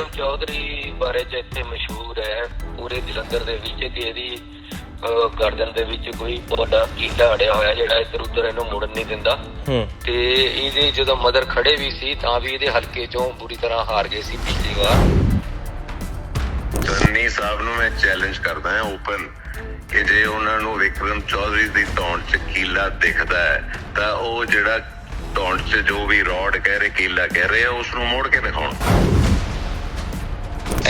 ਵਿਕਰਮ ਚੌਧਰੀ ਬਾਰੇ ਚ ਇੱਥੇ ਮਸ਼ਹੂਰ ਹੈ ਪੂਰੇ ਜਲੰਧਰ ਦੇ ਵਿੱਚ ਕਿ ਇਹਦੀ ਗਰਦਨ ਦੇ ਵਿੱਚ ਕੋਈ ਵੱਡਾ ਕੀੜਾ ਅੜਿਆ ਹੋਇਆ ਜਿਹੜਾ ਇੱਧਰ ਉੱਧਰ ਇਹਨੂੰ ਮੁੜਨ ਨਹੀਂ ਦਿੰਦਾ। ਤੇ ਇਹਦੇ ਜਦੋਂ ਮਦਰ ਖੜੇ ਵੀ ਸੀ ਤਾਂ ਵੀ ਇਹਦੇ ਹਲਕੇ ਚੋਂ ਬੁਰੀ ਤਰ੍ਹਾਂ ਹਾਰ ਗਏ ਸੀ ਪਿਛਲੀ ਵਾਰ। ਚੰਨੀ ਸਾਹਿਬ ਨੂੰ ਮੈਂ ਚੈਲੰਜ ਕਰਦਾ ਹਾਂ ਓਪਨ ਕਿ ਜੇ ਉਹਨਾਂ ਨੂੰ ਵਿਕਰਮ ਚੌਧਰੀ ਦੀ ਟੌਂਟ 'ਚ ਕੀਲਾ ਦਿਖਦਾ ਹੈ ਤਾਂ ਉਹ ਜਿਹੜਾ ਟੌਂਟ 'ਚ ਜੋ ਵੀ ਰੋਡ ਕਹਿ ਰਹੇ ਕੀਲਾ ਕਹਿ ਰਹੇ ਆ ਉਸ ਨੂੰ ਮੋੜ ਕੇ ਦਿਖਾਉਣ।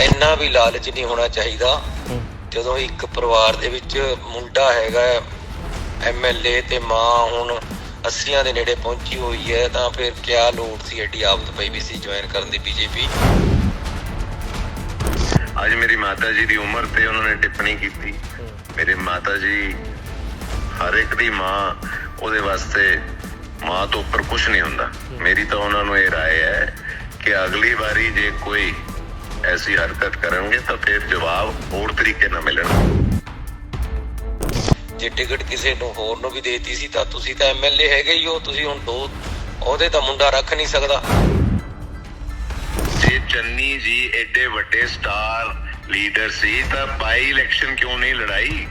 ਇੰਨਾ ਵੀ ਲਾਲਚ ਨਹੀਂ ਹੋਣਾ ਚਾਹੀਦਾ ਹੂੰ ਜਦੋਂ ਇੱਕ ਪਰਿਵਾਰ ਦੇ ਵਿੱਚ ਮੁੰਡਾ ਹੈਗਾ ਐਮਐਲਏ ਤੇ ਮਾਂ ਹੁਣ 80ਆਂ ਦੇ ਨੇੜੇ ਪਹੁੰਚੀ ਹੋਈ ਹੈ ਤਾਂ ਫਿਰ ਕਿਆ ਲੋੜ ਸੀ ਐਡੀ ਆਫਤ ਪਈ ਵੀ ਸੀ ਜੁਆਇਨ ਕਰਨ ਦੀ ਬੀਜੇਪੀ ਅੱਜ ਮੇਰੀ ਮਾਤਾ ਜੀ ਦੀ ਉਮਰ ਤੇ ਉਹਨਾਂ ਨੇ ਟਿੱਪਣੀ ਕੀਤੀ ਮੇਰੇ ਮਾਤਾ ਜੀ ਹਰ ਇੱਕ ਦੀ ਮਾਂ ਉਹਦੇ ਵਾਸਤੇ ਮਾਂ ਤੋਂ ਉੱਪਰ ਕੁਝ ਨਹੀਂ ਹੁੰਦਾ ਮੇਰੀ ਤਾਂ ਉਹਨਾਂ ਨੂੰ ਇਹ رائے ਹੈ ਕਿ ਅਗਲੀ ਵਾਰੀ ਜੇ ਕੋਈ ਐਸੀ ਹਰਕਤ ਕਰਨਗੇ ਤਾਂ ਫਿਰ ਜਵਾਬ ਹੋਰ ਤਰੀਕੇ ਨਾਲ ਮਿਲਣਾ ਜੇ ਟਿਕਟ ਕਿਸੇ ਨੂੰ ਹੋਰ ਨੂੰ ਵੀ ਦੇਤੀ ਸੀ ਤਾਂ ਤੁਸੀਂ ਤਾਂ ਐਮਐਲਏ ਹੈਗੇ ਹੀ ਹੋ ਤੁਸੀਂ ਹੁਣ ਦੋ ਉਹਦੇ ਤਾਂ ਮੁੰਡਾ ਰੱਖ ਨਹੀਂ ਸਕਦਾ। ਜੇ ਚੰਨੀ ਜੀ ਐਡੇ ਵੱਡੇ ਸਟਾਰ ਲੀਡਰ ਸੀ ਤਾਂ ਬਾਈ ਇਲੈਕਸ਼ਨ ਕਿਉਂ ਨਹੀਂ ਲੜਾਈ?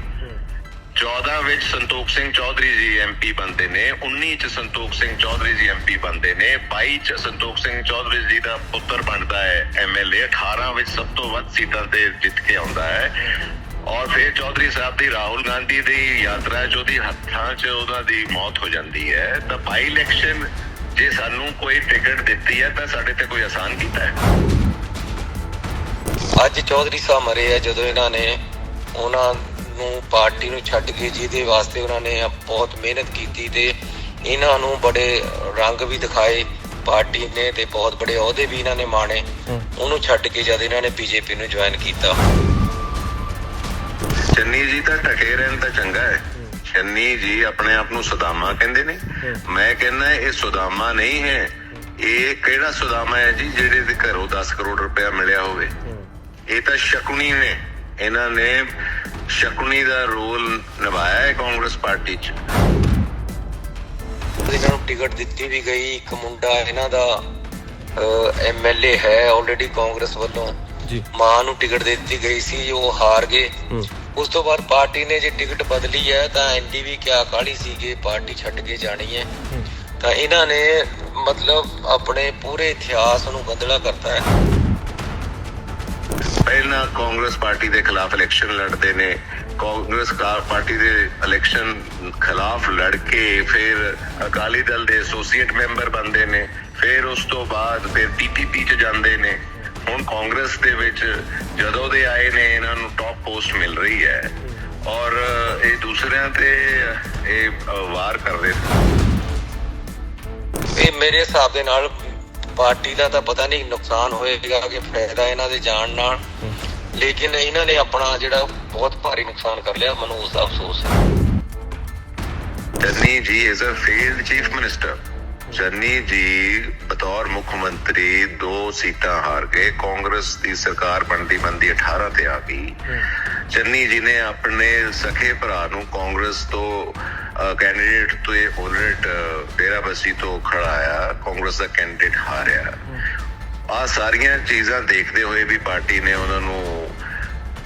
14 ਵਿੱਚ ਸੰਤੋਖ ਸਿੰਘ ਚੌਧਰੀ ਜੀ ਐਮਪੀ ਬੰਦੇ ਨੇ 19 ਚ ਸੰਤੋਖ ਸਿੰਘ ਚੌਧਰੀ ਜੀ ਐਮਪੀ ਬੰਦੇ ਨੇ 22 ਚ ਸੰਤੋਖ ਸਿੰਘ ਚੌਧਰੀ ਜੀ ਦਾ ਪੁੱਤਰ ਬਣਦਾ ਹੈ ਐਮਐਲਏ 18 ਵਿੱਚ ਸਭ ਤੋਂ ਵੱਧ ਸੀਟਾਂ ਤੇ ਜਿੱਤ ਕੇ ਆਉਂਦਾ ਹੈ। ਔਰ ਫਿਰ ਚੌਧਰੀ ਸਾਹਿਬ ਦੀ ਰਾਹੁਲ ਗਾਂਧੀ ਦੀ ਯਾਤਰਾ ਜੋ ਦੀ ਹੱਥਾਂ 'ਚ ਉਹਨਾਂ ਦੀ ਮੌਤ ਹੋ ਜਾਂਦੀ ਹੈ। ਤਾਂ ਬਾਈ ਇਲੈਕਸ਼ਨ ਜੇ ਸਾਨੂੰ ਕੋਈ ਟਿਕਟ ਦਿੱਤੀ ਹੈ, ਤਾਂ ਸਾਡੇ ਤੇ ਕੋਈ ਆਸਾਨ ਕੀਤਾ ਹੈ। ਅੱਜ ਚੌਧਰੀ ਸਾਹਿਬ ਮਰੇ ਆ, ਜਦੋਂ ਇਹਨਾਂ ਨੇ ਉਹਨਾਂ ਨੂੰ ਪਾਰਟੀ ਨੂੰ ਛੱਡ ਕੇ ਜਿਹਦੇ ਵਾਸਤੇ ਉਹਨਾਂ ਨੇ ਬਹੁਤ ਮਿਹਨਤ ਕੀਤੀ ਤੇ ਇਹਨਾਂ ਨੂੰ ਬੜੇ ਰੰਗ ਵੀ ਦਿਖਾਏ ਪਾਰਟੀ ਨੇ ਤੇ ਬਹੁਤ ਬੜੇ ਅਹੁਦੇ ਵੀ ਇਹਨਾਂ ਨੇ ਮਾਣੇ। ਉਹਨੂੰ ਛੱਡ ਕੇ ਜਦ ਇਹਨਾਂ ਨੇ ਬੀਜੇਪੀ ਨੂੰ ਜੁਆਇਨ ਕੀਤਾ। ਚੰਨੀ ਜੀ ਤਾਂ ਟਕੇ ਰਹਿਣ ਤਾਂ ਚੰਗਾ ਹੈ। ਚੰਨੀ ਜੀ ਆਪਣੇ ਆਪ ਨੂੰ ਸੁਦਾਮਾ ਕਹਿੰਦੇ ਨੇ। ਮੈਂ ਕਹਿੰਦਾ ਇਹ ਸੁਦਾਮਾ ਨਹੀਂ ਹੈ। ਇਹ ਕਿਹੜਾ ਸੁਦਾਮਾ ਹੈ ਜੀ ਜਿਹੜੇ ਦੇ ਘਰੋਂ 10 ਕਰੋੜ ਰੁਪਇਆ ਮਿਲਿਆ ਹੋਵੇ। ਇਹ ਤਾਂ ਸ਼ਕੁਨੀ ਨੇ। ਇਹਨਾਂ ਨੇ ਸ਼ਕੁਨੀ ਦਾ ਰੋਲ ਨਿਭਾਇਆ ਹੈ ਕਾਂਗਰਸ ਪਾਰਟੀ 'ਚ। ਇਹਨਾਂ ਨੂੰ ਟਿਕਟ ਦਿੱਤੀ ਵੀ ਗਈ। ਇੱਕ ਮੁੰਡਾ ਇਹਨਾਂ ਦਾ ਐਮਐਲਏ ਹੈ ਆਲਰੇਡੀ ਕਾਂਗਰਸ ਵੱਲੋਂ ਜੀ। ਮਾਂ ਨੂੰ ਟਿਕਟ ਦੇ ਦਿੱਤੀ ਗਈ ਸੀ ਉਹ ਹਾਰ ਗਏ। ਉਸ ਤੋਂ ਬਾਅਦ ਪਾਰਟੀ ਨੇ ਜੇ ਟਿਕਟ ਬਦਲੀ ਹੈ ਤਾਂ ਐਨਡੀਵੀ ਕਿਆ ਕਾਲੀ ਸੀ ਕਿ ਪਾਰਟੀ ਛੱਡ ਕੇ ਜਾਣੀ ਹੈ। ਤਾਂ ਇਹਨਾਂ ਨੇ ਮਤਲਬ ਆਪਣੇ ਪੂਰੇ ਇਤਿਹਾਸ ਨੂੰ ਬਦਲਾ ਕਰਤਾ ਹੈ। ਪਹਿਲਾਂ ਕਾਂਗਰਸ ਪਾਰਟੀ ਦੇ ਖਿਲਾਫ ਇਲੈਕਸ਼ਨ ਲੜਦੇ ਨੇ ਕਾਂਗਰਸ ਪਾਰਟੀ ਦੇ ਇਲੈਕਸ਼ਨ ਖਿਲਾਫ ਲੜ ਕੇ ਫਿਰ ਅਕਾਲੀ ਦਲ ਦੇ ਐਸੋਸੀਏਟ ਮੈਂਬਰ ਬਣਦੇ ਨੇ ਫਿਰ ਉਸ ਤੋਂ ਬਾਅਦ ਫਿਰ ਪੀਪੀਪੀ ਚ ਜਾਂਦੇ ਨੇ। ਹੁਣ ਕਾਂਗਰਸ ਦੇ ਵਿੱਚ ਜਦੋਂ ਦੇ ਆਏ ਨੇ ਇਹਨਾਂ ਨੂੰ ਟੌਪ ਪੋਸਟ ਮਿਲ ਰਹੀ ਹੈ ਔਰ ਇਹ ਦੂਸਰਿਆਂ ਤੇ ਇਹ ਅ, ਵਾਰ ਕਰਦੇ ਨੇ। ਇਹ ਮੇਰੇ ਹਿਸਾਬ ਦੇ ਨਾਲ ਪਾਰਟੀ ਦਾ ਤਾਂ ਪਤਾ ਨਹੀਂ ਨੁਕਸਾਨ ਹੋਏਗਾ ਕਿ ਫਾਇਦਾ ਇਹਨਾਂ ਦੇ ਜਾਣ ਨਾਲ। ਲੇਕਿਨ ਇਹਨਾਂ ਨੇ ਆਪਣਾ ਜਿਹੜਾ ਬਹੁਤ ਭਾਰੀ ਨੁਕਸਾਨ ਕਰ ਲਿਆ ਮੈਨੂੰ ਉਸ ਦਾ ਅਫਸੋਸ ਹੈ। Channi ji is a failed chief minister Channi ji ਬਤੌਰ ਮੁੱਖ ਮੰਤਰੀ ਦੋ ਸੀਟਾਂ ਹਾਰ ਗਏ। ਕਾਂਗਰਸ ਦੀ ਸਰਕਾਰ ਬਣਦੀ ਬਣਦੀ 18 ਤੇ ਆ ਗਈ। ਚੰਨੀ ਜੀ ਨੇ ਆਪਣੇ ਸਖੇ ਭਰਾ ਨੂੰ ਕਾਂਗਰਸ ਤੋਂ ਕੈਂਡੀਡੇਟ ਤੋਂ ਇਹ ਉਲਟ ਡੇਰਾਬੱਸੀ ਤੋਂ ਖੜਾਇਆ ਕਾਂਗਰਸ ਦਾ ਕੈਂਡੀਡੇਟ ਹਾਰਿਆ। ਆ ਸਾਰੀਆਂ ਚੀਜ਼ਾਂ ਦੇਖਦੇ ਹੋਏ ਵੀ ਪਾਰਟੀ ਨੇ ਉਹਨਾਂ ਨੂੰ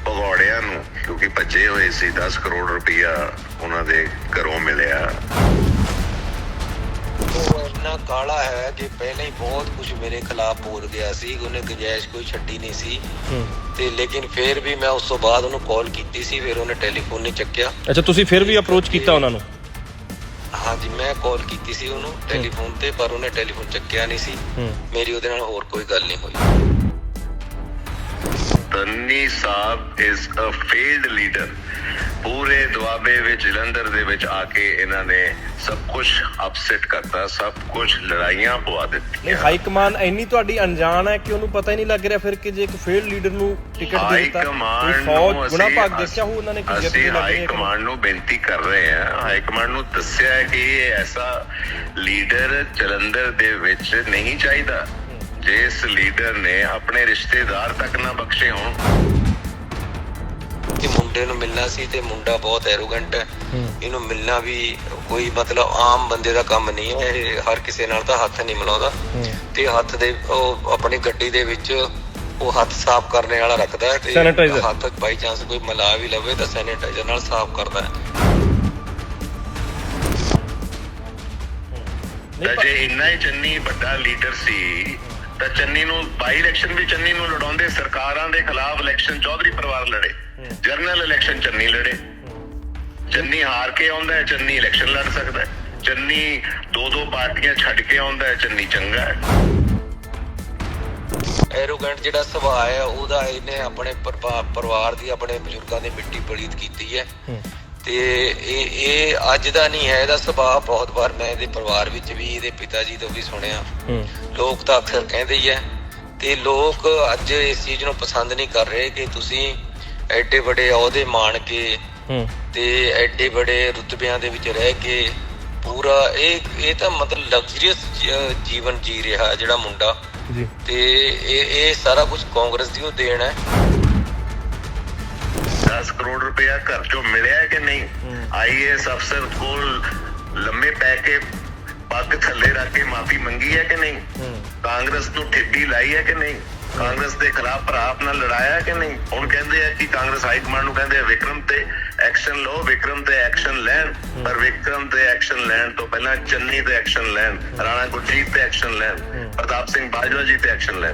ਭਗੌੜਿਆਂ ਨੂੰ ਕਿਉਂਕਿ ਭੱਜੇ ਹੋਏ ਸੀ 10 ਕਰੋੜ ਰੁਪਇਆ ਉਹਨਾਂ ਦੇ ਘਰੋਂ ਮਿਲਿਆ। ਉਹ ਇੰਨਾ ਕਾਲਾ ਹੈ ਕਿ ਪਹਿਲਾਂ ਹੀ ਬਹੁਤ ਕੁਝ ਮੇਰੇ ਖਿਲਾਫ ਬੋਲ ਗਿਆ ਸੀ ਉਹਨੇ ਗੁੰਜਾਇਸ਼ ਕੋਈ ਛੱਡੀ ਨਹੀਂ ਸੀ। ਤੇ ਲੇਕਿਨ ਫਿਰ ਵੀ ਮੈਂ ਉਸ ਤੋਂ ਬਾਅਦ ਉਹਨੂੰ ਕਾਲ ਕੀਤੀ ਸੀ ਫਿਰ ਉਹਨੇ ਟੈਲੀਫੋਨ ਨਹੀਂ ਚੱਕਿਆ। ਅੱਛਾ ਤੁਸੀਂ ਫਿਰ ਵੀ ਅਪਰੋਚ ਕੀਤਾ ਉਹਨਾਂ ਨੂੰ? ਹਾਂਜੀ ਮੈਂ ਕਾਲ ਕੀਤੀ ਸੀ ਉਹਨੂੰ ਟੈਲੀਫੋਨ ਤੇ ਪਰ ਉਹਨੇ ਟੈਲੀਫੋਨ ਚੱਕਿਆ ਨਹੀਂ ਸੀ। ਮੇਰੀ ਉਹਦੇ ਨਾਲ ਹੋਰ ਕੋਈ ਗੱਲ ਨਹੀਂ ਹੋਈ। Tanni Sahib is a failed leader ਪੂਰੇ ਦੁਆਬੇ ਵਿੱਚ ਜਲੰਧਰ ਦੇ ਵਿੱਚ ਆ ਕੇ ਇਹਨਾਂ ਨੇ ਸਭ ਕੁਝ ਅਪਸੈਟ ਕਰਤਾ ਸਭ ਕੁਝ ਲੜਾਈਆਂ ਪਵਾ ਨਹੀਂ ਦਿੱਤੀਆਂ ਹਾਈ ਕਮਾਨ ਇੰਨੀ ਤੁਹਾਡੀ ਅਣਜਾਣ ਹੈ ਕਿ ਉਹਨੂੰ ਪਤਾ ਹੀ ਨਹੀਂ ਲੱਗ ਰਿਹਾ ਫਿਰ ਕਿ ਜੇ ਇੱਕ ਫੇਲਡ ਲੀਡਰ ਨੂੰ ਟਿਕਟ ਦੇ ਹਾਈ ਦਿੱਤਾ ਕਮਾਂਡ ਕੋਈ ਨੂੰ ਫੌਜ ਗੁਣਾ ਭਾਗ ਦੇਖਿਆ ਹੋ ਉਹਨਾਂ ਨੇ ਕਿ ਜਿੱਤ ਲੱਗ ਹਾਈ ਕਮਾਂਡ ਨੂੰ ਬੇਨਤੀ ਕਰ ਰਹੇ ਹਾਂ। ਹਾਈ ਕਮਾਂਡ ਨੂੰ ਦੱਸਿਆ ਹੈ ਕਿ ਇਹ ਐਸਾ ਲੀਡਰ ਜਲੰਧਰ ਦੇ ਵਿੱਚ ਨਹੀਂ ਚਾਹੀਦਾ। ਜਿਸ ਲੀਡਰ ਨੇ ਆਪਣੇ ਰਿਸ਼ਤੇਦਾਰ ਤੱਕ ਨਾ ਬਖਸ਼ੇ ਹੋਣ। ਕਿ ਮੁੰਡੇ ਨੂੰ ਮਿਲਣਾ ਸੀ ਤੇ ਮੁੰਡਾ ਬਹੁਤ ਐਰੋਗੈਂਟ ਹੈ। ਇਹਨੂੰ ਮਿਲਣਾ ਵੀ ਕੋਈ ਮਤਲਬ ਆਮ ਬੰਦੇ ਦਾ ਕੰਮ ਨਹੀਂ ਹੈ। ਇਹ ਹਰ ਕਿਸੇ ਨਾਲ ਤਾਂ ਹੱਥ ਨਹੀਂ ਮਿਲਾਉਂਦਾ। ਤੇ ਹੱਥ ਦੇ ਉਹ ਆਪਣੀ ਗੱਡੀ ਦੇ ਵਿੱਚ ਉਹ ਹੱਥ ਸਾਫ਼ ਕਰਨ ਵਾਲਾ ਰੱਖਦਾ ਹੈ ਤੇ। ਹੱਥ ਬਾਈ ਚਾਂਸ ਕੋਈ ਮਿਲਾ ਵੀ ਲਵੇ ਤਾਂ ਸੈਨੀਟਾਈਜ਼ਰ ਨਾਲ ਸਾਫ਼ ਕਰਦਾ ਹੈ। ਜੇ ਇੰਨਾ ਹੀ ਚੰਨੀ ਵੱਡਾ ਲੀਡਰ ਸੀ ਤਾਂ ਚੰਨੀ ਨੂੰ ਬਾਈ ਇਲੈਕਸ਼ਨ ਵੀ ਚੰਨੀ ਨੂੰ ਲੜਾਉਂਦੇ, ਸਰਕਾਰਾਂ ਦੇ ਖਿਲਾਫ ਇਲੈਕਸ਼ਨ ਚੌਧਰੀ ਪਰਿਵਾਰ ਲੜੇ ਜਰਨਲ ਇਲੈਕਸ਼ਨ ਚੰਨੀ ਲੜੇ। ਚੰਨੀ ਹਾਰ ਕੇ ਆਉਂਦਾ ਹੈ, ਚੰਨੀ ਇਲੈਕਸ਼ਨ ਲੜ ਸਕਦਾ ਹੈ। ਚੰਨੀ ਦੋ ਦੋ ਪਾਰਟੀਆਂ ਛੱਡ ਕੇ ਆਉਂਦਾ ਹੈ, ਚੰਨੀ ਚੰਗਾ ਹੈ। ਐਰੋਗੈਂਟ ਜਿਹੜਾ ਸੁਭਾਅ ਹੈ, ਉਹਦਾ ਇਹਨੇ ਆਪਣੇ ਪਰਿਵਾਰ ਦੀ, ਆਪਣੇ ਬਜ਼ੁਰਗਾਂ ਦੀ ਮਿੱਟੀ ਪਲੀਤ ਕੀਤੀ ਹੈ। ਤੇ ਇਹ ਇਹ ਅੱਜ ਦਾ ਨਹੀਂ ਹੈ ਇਹਦਾ ਸੁਭਾਅ ਬਹੁਤ ਵਾਰ ਮੈਂ ਇਹਦੇ ਪਰਿਵਾਰ ਵਿੱਚ ਵੀ ਇਹਦੇ ਪਿਤਾ ਜੀ ਤੋਂ ਵੀ ਸੁਣਿਆ। ਲੋਕ ਤਾਂ ਅਕਸਰ ਕਹਿੰਦੇ ਹੀ ਹੈ ਤੇ ਲੋਕ ਅੱਜ ਇਸ ਚੀਜ਼ ਨੂੰ ਪਸੰਦ ਨਹੀਂ ਕਰ ਰਹੇ ਕਿ ਤੁਸੀਂ ਐਡੇ ਵੱਡੇ ਅਹੁਦੇ ਮਾਣ ਕੇ ਤੇ ਐਡੇ ਵੱਡੇ ਰੁਤਬਿਆਂ ਦੇ ਵਿੱਚ ਰਹਿ ਕੇ ਪੂਰਾ ਇਹ ਇਹ ਤਾਂ ਮਤਲਬ ਲਗਜ਼ਰੀਅਸ ਜੀਵਨ ਜੀ ਰਿਹਾ ਜਿਹੜਾ ਮੁੰਡਾ। ਜੀ। ਤੇ ਇਹ ਇਹ ਸਾਰਾ ਕੁਝ ਕਾਂਗਰਸ ਦੀ ਉਹ ਦੇਣ ਹੈ। 10 ਕਰੋੜ ਰੁਪਇਆ ਘਰ ਚੋਂ ਮਿਲਿਆ ਹੈ। ਕਿ ਨਹੀਂ। ਆਈਏਐਸ ਅਫਸਰ ਕੋਲ ਲੰਮੇ ਪੈ ਕੇ ਪੱਗ ਥੱਲੇ ਰੱਖ ਕੇ ਮਾਫੀ ਮੰਗੀ ਹੈ ਕਿ ਨਹੀਂ? ਕਾਂਗਰਸ ਨੂੰ ਠੇਡੀ ਲਾਈ ਹੈ ਕਿ ਨਹੀਂ? ਕਾਂਗਰਸ ਦੇ ਖਿਲਾਫ ਭਰਾ ਆਪਣਾ ਲੜਾਇਆ ਕਿ ਨਹੀਂ? ਹੁਣ ਕਹਿੰਦੇ ਆ ਕਿ ਕਾਂਗਰਸ ਹਾਈ ਕਮਾਂਡ ਨੂੰ ਕਹਿੰਦੇ ਆ ਵਿਕਰਮ ਤੇ ਐਕਸ਼ਨ ਲਓ ਵਿਕਰਮ ਤੇ ਐਕਸ਼ਨ ਲੈਣ। ਪਰ ਵਿਕਰਮ ਤੇ ਐਕਸ਼ਨ ਲੈਣ ਤੋਂ ਪਹਿਲਾਂ ਚੰਨੀ ਤੇ ਐਕਸ਼ਨ ਲੈਣ ਰਾਣਾ ਗੁਰਜੀਤ ਤੇ ਐਕਸ਼ਨ ਲੈਣ ਪ੍ਰਤਾਪ ਸਿੰਘ ਬਾਜਵਾ ਜੀ ਤੇ ਐਕਸ਼ਨ ਲੈਣ।